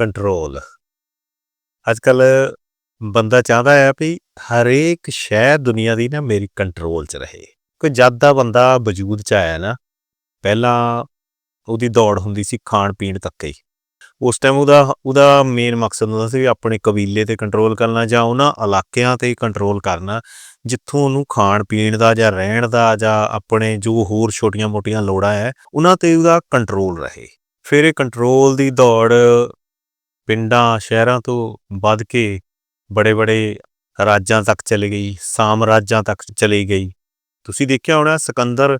Control ਅੱਜ ਕੱਲ ਬੰਦਾ ਚਾਹੁੰਦਾ ਹੈ ਵੀ ਹਰੇਕ ਸ਼ੈ ਦੁਨੀਆ ਦੀ ਨਾ ਮੇਰੀ ਕੰਟਰੋਲ 'ਚ ਰਹੇ। ਕੋਈ ਜਦ ਦਾ ਬੰਦਾ ਵਜੂਦ 'ਚ ਆਇਆ ਨਾ, ਪਹਿਲਾਂ ਉਹਦੀ ਦੌੜ ਹੁੰਦੀ ਸੀ ਖਾਣ ਪੀਣ ਤੱਕ ਹੀ। ਉਸ ਟਾਈਮ ਉਹਦਾ ਉਹਦਾ ਮੇਨ ਮਕਸਦ ਹੁੰਦਾ ਸੀ ਵੀ ਆਪਣੇ ਕਬੀਲੇ ਤੇ ਕੰਟਰੋਲ ਕਰਨਾ ਜਾਂ ਉਹਨਾਂ ਇਲਾਕਿਆਂ ਤੇ ਕੰਟਰੋਲ ਕਰਨਾ, ਜਿੱਥੋਂ ਉਹਨੂੰ ਖਾਣ ਪੀਣ ਦਾ ਜਾਂ ਰਹਿਣ ਦਾ ਜਾਂ ਆਪਣੇ ਜੋ ਹੋਰ ਛੋਟੀਆਂ-ਮੋਟੀਆਂ ਲੋੜਾਂ ਹੈ, ਉਹਨਾਂ ਤੇ ਉਹਦਾ ਕੰਟਰੋਲ ਰਹੇ। ਫਿਰ ਇਹ ਕੰਟਰੋਲ ਦੀ ਦੌੜ ਪਿੰਡਾਂ, ਸ਼ਹਿਰਾਂ ਤੋਂ ਵੱਧ ਕੇ ਬੜੇ-ਬੜੇ ਰਾਜਾਂ ਤੱਕ ਚਲੀ ਗਈ ਸਾਮਰਾਜਾਂ ਤੱਕ ਚਲੀ ਗਈ। ਤੁਸੀਂ ਦੇਖਿਆ ਹੋਣਾ, ਸਿਕੰਦਰ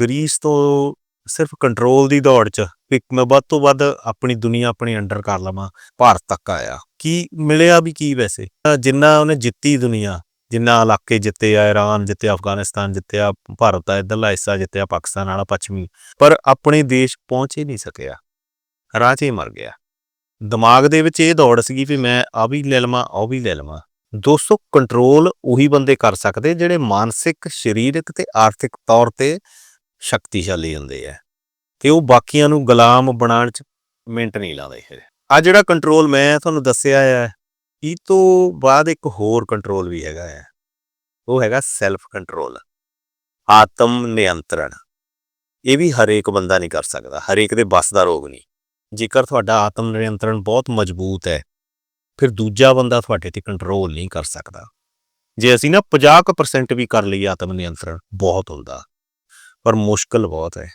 ਗਰੀਸ ਤੋਂ ਸਿਰਫ ਕੰਟਰੋਲ ਦੀ ਦੌੜ 'ਚ ਵੀ ਮੈਂ ਵੱਧ ਤੋਂ ਵੱਧ ਆਪਣੀ ਦੁਨੀਆ ਆਪਣੇ ਅੰਡਰ ਕਰ ਲਵਾਂ, ਭਾਰਤ ਤੱਕ ਆਇਆ। ਕੀ ਮਿਲਿਆ ਵੀ ਕੀ ਵੈਸੇ? ਜਿੰਨਾ ਉਹਨੇ ਜਿੱਤੀ ਦੁਨੀਆ, ਜਿੰਨਾ ਇਲਾਕੇ ਜਿੱਤੇ ਆ ਇਰਾਨ ਜਿੱਤਿਆ, ਅਫਗਾਨਿਸਤਾਨ ਜਿੱਤਿਆ, ਭਾਰਤ ਦਾ ਇਧਰਲਾ ਹਿੱਸਾ ਜਿੱਤਿਆ, ਪਾਕਿਸਤਾਨ ਵਾਲਾ ਪੱਛਮੀ। ਪਰ ਆਪਣੇ ਦੇਸ਼ ਪਹੁੰਚ ਹੀ ਨਹੀਂ ਸਕਿਆ। ਰਾਹ ਹੀ ਮਰ ਗਿਆ। ਦਿਮਾਗ ਦੇ ਵਿੱਚ ਇਹ ਦੌੜ ਸੀਗੀ ਵੀ ਮੈਂ ਆ ਵੀ ਲੈ ਲਵਾਂ ਉਹ ਵੀ ਲੈ ਲਵਾਂ। ਦੋਸਤੋ ਕੰਟਰੋਲ ਉਹੀ ਬੰਦੇ ਕਰ ਸਕਦੇ ਜਿਹੜੇ ਮਾਨਸਿਕ, ਸਰੀਰਕ ਤੇ ਆਰਥਿਕ ਤੌਰ ਤੇ ਸ਼ਕਤੀਸ਼ਾਲੀ ਹੁੰਦੇ ਆ ਤੇ ਉਹ ਬਾਕੀਆਂ ਨੂੰ ਗੁਲਾਮ ਬਣਾਉਣ 'ਚ ਮਿੰਟ ਨਹੀਂ ਲਾਉਂਦੇ ਇਹ। ਆ ਜਿਹੜਾ ਕੰਟਰੋਲ ਮੈਂ ਤੁਹਾਨੂੰ ਦੱਸਿਆ ਹੈ ਇਹ ਤੋਂ ਬਾਅਦ ਇੱਕ ਹੋਰ ਕੰਟਰੋਲ ਵੀ ਹੈਗਾ ਹੈ ਉਹ ਹੈਗਾ ਸੈਲਫ ਕੰਟਰੋਲ ਆਤਮ ਨਿਯੰਤਰਣ। ਇਹ ਵੀ ਹਰੇਕ ਬੰਦਾ ਨਹੀਂ ਕਰ ਸਕਦਾ, ਹਰੇਕ ਦੇ ਬਸ ਦਾ ਰੋਗ ਨਹੀਂ। ਜੇਕਰ ਤੁਹਾਡਾ ਆਤਮ ਨਿਯੰਤਰਣ ਬਹੁਤ ਮਜ਼ਬੂਤ ਹੈ, ਫਿਰ ਦੂਜਾ ਬੰਦਾ ਤੁਹਾਡੇ ਤੇ ਕੰਟਰੋਲ ਨਹੀਂ ਕਰ ਸਕਦਾ। ਜੇ ਅਸੀਂ ਨਾ 50% ਵੀ ਕਰ ਲਈਏ ਆਤਮ ਨਿਯੰਤਰਣ, ਬਹੁਤ ਹੁੰਦਾ। ਪਰ ਮੁਸ਼ਕਲ ਬਹੁਤ ਹੈ।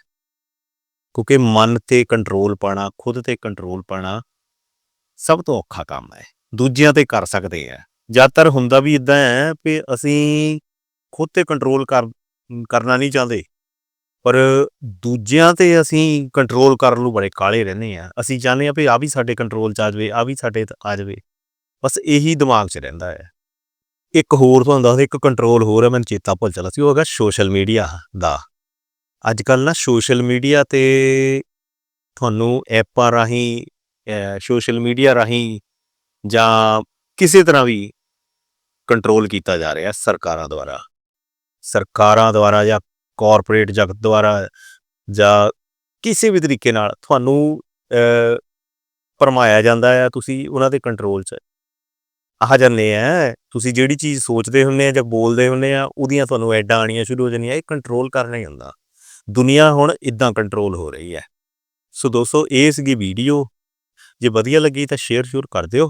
ਕਿਉਂਕਿ ਮਨ ਤੇ ਕੰਟਰੋਲ ਪਾਣਾ ਖੁਦ ਤੇ ਕੰਟਰੋਲ ਪਾਣਾ ਸਭ ਤੋਂ ਔਖਾ ਕੰਮ ਹੈ। ਦੂਜਿਆਂ ਤੇ ਕਰ ਸਕਦੇ ਆ ਜ਼ਿਆਦਾਤਰ ਹੁੰਦਾ ਵੀ ਇਦਾਂ ਹੈ ਕਿ ਅਸੀਂ ਖੁਦ ਤੇ ਕੰਟਰੋਲ ਕਰ, ਕਰਨਾ ਨਹੀਂ ਚਾਹੁੰਦੇ। ਪਰ ਦੂਜਿਆਂ ਤੇ ਅਸੀਂ ਕੰਟਰੋਲ ਕਰਨ ਨੂੰ ਬੜੇ ਕਾਲੇ ਰਹਿੰਦੇ ਆ ਅਸੀਂ ਚਾਹੁੰਦੇ ਆ ਵੀ ਆ ਵੀ ਸਾਡੇ ਕੰਟਰੋਲ ਚ ਆ ਜਾਵੇ ਆ ਵੀ ਸਾਡੇ ਆ ਜਾਵੇ। ਬਸ ਇਹੀ ਦਿਮਾਗ 'ਚ ਰਹਿੰਦਾ ਹੈ। ਇੱਕ ਹੋਰ ਤੁਹਾਨੂੰ ਦੱਸਦਾ, ਇੱਕ ਕੰਟਰੋਲ ਹੋਰ ਹੈ, ਮੈਨੂੰ ਚੇਤਾ ਭੁੱਲ ਚਲਾ ਸੀ, ਉਹ ਹੈਗਾ ਸੋਸ਼ਲ ਮੀਡੀਆ ਦਾ। ਅੱਜ ਕੱਲ ਨਾ ਸੋਸ਼ਲ ਮੀਡੀਆ ਤੇ ਤੁਹਾਨੂੰ ਐਪਾਂ ਰਾਹੀਂ ਸੋਸ਼ਲ ਮੀਡੀਆ ਰਾਹੀਂ ਜਾਂ ਕਿਸੇ ਤਰ੍ਹਾਂ ਵੀ ਕੰਟਰੋਲ ਕੀਤਾ ਜਾ ਰਿਹਾ ਸਰਕਾਰਾਂ ਦੁਆਰਾ। ਸਰਕਾਰਾਂ ਦੁਆਰਾ ਜਾਂ ਕਾਰਪੋਰੇਟ ਜਗਤ ਦੁਆਰਾ ਜਾਂ ਕਿਸੇ ਵੀ ਤਰੀਕੇ ਨਾਲ ਤੁਹਾਨੂੰ ਅਹ, ਭਰਮਾਇਆ ਜਾਂਦਾ ਆ ਤੁਸੀਂ ਉਹਨਾਂ ਦੇ ਕੰਟਰੋਲ 'ਚ। ਆ ਜਾਂਦੇ ਆ ਤੁਸੀਂ ਜਿਹੜੀ ਚੀਜ਼ ਸੋਚਦੇ ਹੁੰਦੇ ਆ ਜਾਂ ਬੋਲਦੇ ਹੁੰਦੇ ਆ ਉਹਦੀਆਂ ਤੁਹਾਨੂੰ ਐਡਾਂ ਆਣੀਆਂ ਸ਼ੁਰੂ ਹੋ ਜਾਂਦੀਆਂ ਇਹ ਕੰਟਰੋਲ ਕਰਨਾ ਹੀ ਹੁੰਦਾ। ਦੁਨੀਆ ਹੁਣ ਇਦਾਂ ਕੰਟਰੋਲ ਹੋ ਰਹੀ ਹੈ ਸੋ ਦੋਸਤੋ ਇਹ ਸੀਗੀ ਵੀਡੀਓ ਜੇ ਵਧੀਆ ਲੱਗੀ ਤਾਂ ਸ਼ੇਅਰ ਸ਼ੁਰ ਕਰ ਦਿਓ।